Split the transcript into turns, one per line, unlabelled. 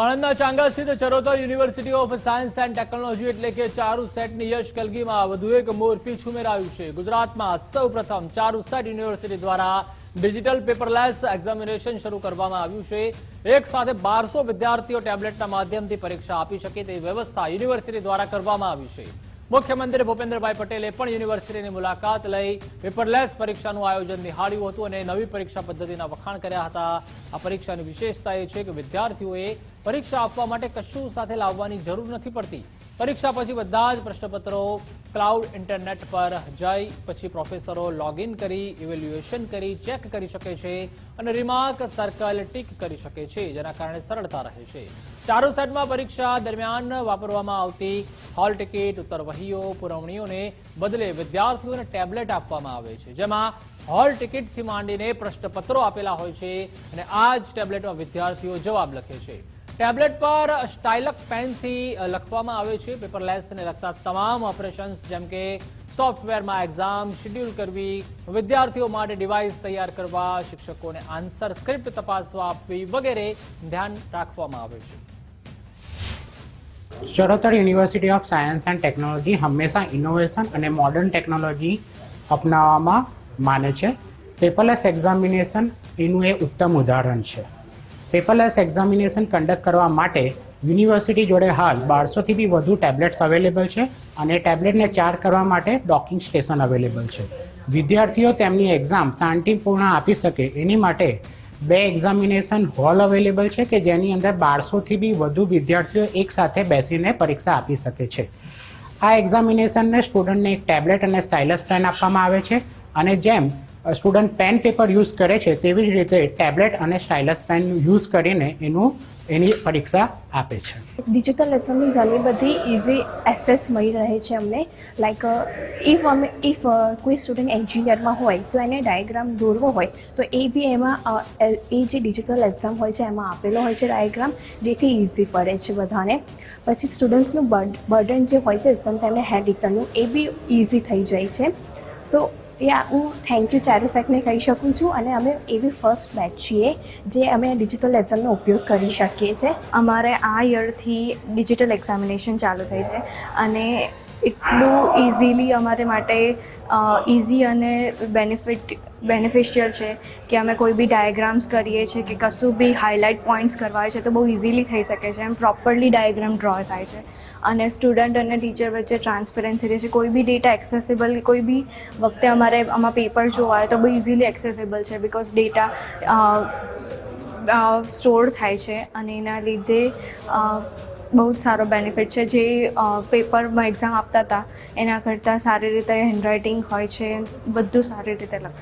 આણંદના ચાંગા સ્થિત Charotar university of science and technology એટલે કે ચારુ સેટની યશ કલગીમાં વધુ એક મોરપી છુમેરાયું છે. ગુજરાતમાં સૌ પ્રથમ ચારુ સેટ યુનિવર્સિટી દ્વારા ડિજિટલ પેપરલેસ એક્ઝામિનેશન શરૂ કરવામાં આવ્યું છે. એક સાથે બારસો વિદ્યાર્થીઓ ટેબ્લેટના માધ્યમથી પરીક્ષા આપી શકે તેવી વ્યવસ્થા યુનિવર્સિટી દ્વારા કરવામાં આવી છે. મુખ્યમંત્રી ભૂપેન્દ્રભાઈ પટેલે પણ યુનિવર્સિટીની મુલાકાત લઈ પેપરલેસ પરીક્ષાનું આયોજન નિહાળ્યું હતું અને નવી પરીક્ષા પદ્ધતિના વખાણ કર્યા હતા. આ પરીક્ષાની વિશેષતા એ છે કે વિદ્યાર્થીઓએ પરીક્ષા આપવા માટે કશું સાથે લાવવાની જરૂર નથી પડતી. પરીક્ષા પછી બધા જ પ્રશ્નપત્રો ક્લાઉડ ઇન્ટરનેટ પર જઈ, પછી પ્રોફેસરો લોગિન કરી ઇવેલ્યુએશન કરી ચેક કરી શકે છે અને રિમાર્ક સર્કલ ટીક કરી શકે છે, જેના કારણે સરળતા રહે છે. ચારો સેટમાં પરીક્ષા દરમિયાન વાપરવામાં આવતી હોલ ટિકિટ ઉત્તર વહીઓ પુરવણીઓને બદલે વિદ્યાર્થીઓને ટેબ્લેટ આપવામાં આવે છે. જેમાં હોલ ટિકિટથી માંડીને પ્રશ્નપત્રો આપેલા હોય છે અને આ જ ટેબ્લેટમાં વિદ્યાર્થીઓ જવાબ લખે છે. ટેબ્લેટ પર સ્ટાઇલક પેનથી લખવામાં આવે છે. પેપરલેસને લગતા તમામ ઓપરેશન્સ, જેમ કે સોફ્ટવેરમાં એક્ઝામ, શેડ્યુલ કરવી, વિદ્યાર્થીઓ માટે ડિવાઇસ તૈયાર કરવા, શિક્ષકોને આન્સર, સ્ક્રિપ્ટ તપાસવા આપવી વગેરે ધ્યાન રાખવામાં આવે છે.
Charotar university of science and technology હંમેશા ઇનોવેશન અને મોડર્ન ટેકનોલોજી અપનાવવામાં માને છે. પેપરલેસ એક્ઝામિનેશન એનું એ ઉત્તમ ઉદાહરણ છે. પેપરલેસ એક્ઝામિનેશન કન્ડક્ટ કરવા માટે યુનિવર્સિટી જોડે હાલ બારસોથી બી વધુ ટેબ્લેટ્સ અવેલેબલ છે અને ટેબ્લેટને ચાર્જ કરવા માટે ડોકિંગ સ્ટેશન અવેલેબલ છે. વિદ્યાર્થીઓ તેમની એક્ઝામ શાંતિપૂર્ણ આપી શકે એની માટે બે એક્ઝામિનેશન હોલ અવેલેબલ છે કે જેની અંદર બારસોથી બી વધુ વિદ્યાર્થીઓ એકસાથે બેસીને પરીક્ષા આપી શકે છે. આ એક્ઝામિનેશનને સ્ટુડન્ટને એક ટેબ્લેટ અને સ્ટાઇલસ પેન આપવામાં આવે છે અને જેમ સ્ટુડન્ટ પેન પેપર યુઝ કરે છે તેવી જ રીતે ટેબ્લેટ અને સ્ટાઇલસ પેન યુઝ કરીને એનું, એની પરીક્ષા આપે છે.
ડિજિટલ લેસનની ઘણી બધી ઇઝી એક્સેસ મળી રહે છે અમને. લાઈક ઇફ અમે ઇફ કોઈ સ્ટુડન્ટ એન્જિનિયરમાં હોય તો એને ડાયાગ્રામ દોરવો હોય તો એ બી એમાં એ જે ડિજિટલ એક્ઝામ હોય છે એમાં આપેલો હોય છે ડાયાગ્રામ જેથી ઇઝી પડે છે બધાને. પછી સ્ટુડન્ટ્સનું બર્ડન જે હોય છે એક્ઝામ ટાઈમે રિટર્નનું એ બી ઇઝી થઈ જાય છે. સો યા હું થેન્ક યુ ચારુસેકને કહી શકું છું અને અમે એવી ફર્સ્ટ બેચ છીએ જે અમે ડિજિટલ એક્ઝામનો ઉપયોગ કરી શકીએ છીએ.
અમારે આ યરથી ડિજિટલ એક્ઝામિનેશન ચાલુ થઈ છે અને એટલું ઇઝીલી અમારે માટે ઇઝી અને બેનિફિટ બેનિફિશિયલ છે કે અમે કોઈ બી ડાયાગ્રામ્સ કરીએ છીએ કે કશું બી હાઇલાઇટ પોઈન્ટ્સ કરવા છે તો બહુ ઇઝીલી થઈ શકે છે, એમ પ્રોપરલી ડાયાગ્રામ ડ્રો થાય છે. અને સ્ટુડન્ટ અને ટીચર વચ્ચે ટ્રાન્સપેરન્સી રહે છે, કોઈ બી ડેટા એક્સેસિબલ કોઈ બી વખતે અમારે આમાં પેપર જોવા હોય તો બહુ ઇઝીલી એક્સેસિબલ છે બિકોઝ ડેટા સ્ટોર થાય છે અને એના લીધે બહુ જ સારો બેનિફિટ છે. જે પેપરમાં એક્ઝામ આપતા હતા, એના કરતાં સારી રીતે હેન્ડરાઇટિંગ હોય છે, બધું સારી રીતે લખાય.